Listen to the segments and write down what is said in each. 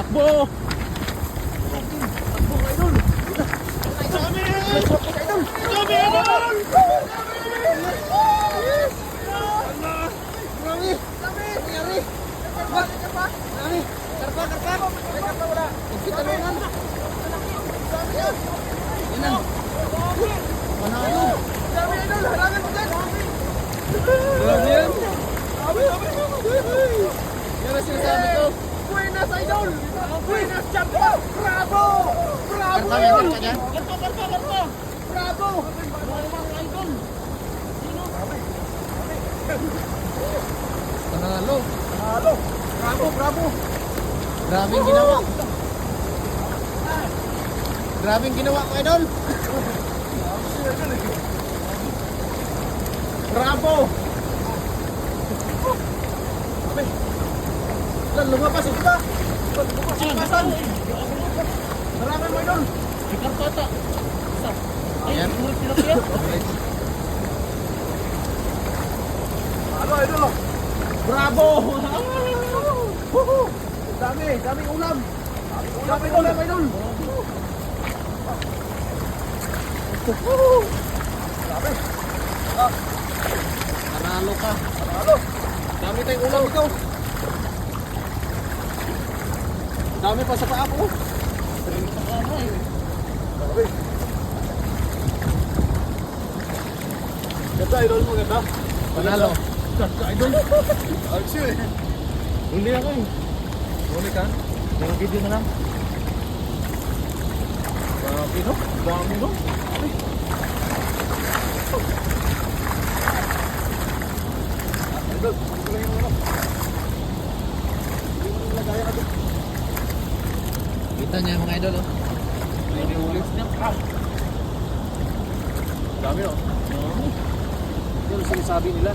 Takbo! Takbo kayo doon! Dami! Dami! Dami! Grabe yan! Yan ang sinasabi ko. Buenas, idol! Buenas, champion! Bravo! Bravo! Karpa, may karpa dyan? Karpa, karpa, karpa! Bravo! Panalo. Halo! Bravo, bravo! Grabing ginawa. Grabing ginawa ko, idol. Bravo! Sabi. Lumabas, hindi ba? Lumapasan! Marami mo, idol! May karpa ata. Isa. Ay, Ayan. yung. Halo, idol! oh. Bravo! Woohoo! Dami, daming ulam! Daming ulam, idol! Dami! Panalo ka. Halo! Dami tayong ulam ikaw. Dami pa sa paa ko! Ay, Dami! Ganda, idol mo, ganda! Panalo. Idol! Action eh! Huli ako eh. Huli ka? Yung video na lang. Grabe no? Dami no? Idol, ito lang yung ano. Yung lagayan ka doon. Kita niya mga idol, oh. May ulit niya. Ah! Dami no? Yun ang sinasabi nila.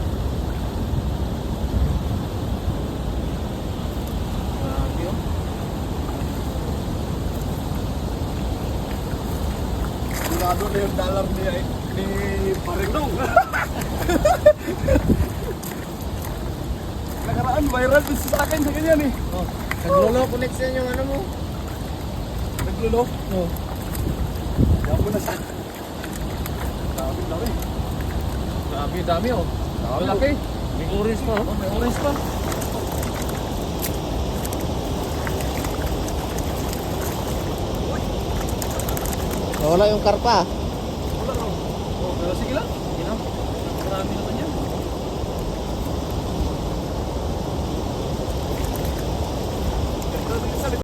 Grabe oh. Sigurado na yung dollar ni, ni Paringdong. Nakaraan, viral din sa akin sa ganyan eh. Oh. Naglolo connection yung ano mo. Naglulo. Oh. Yan mo na sa... Dami, dami. Grabe, dami, oh. Dami, laki. May orange pa. Oh, may orange pa. Wala yung karpa. Wala no. Oh, pero sige lang. Marami naman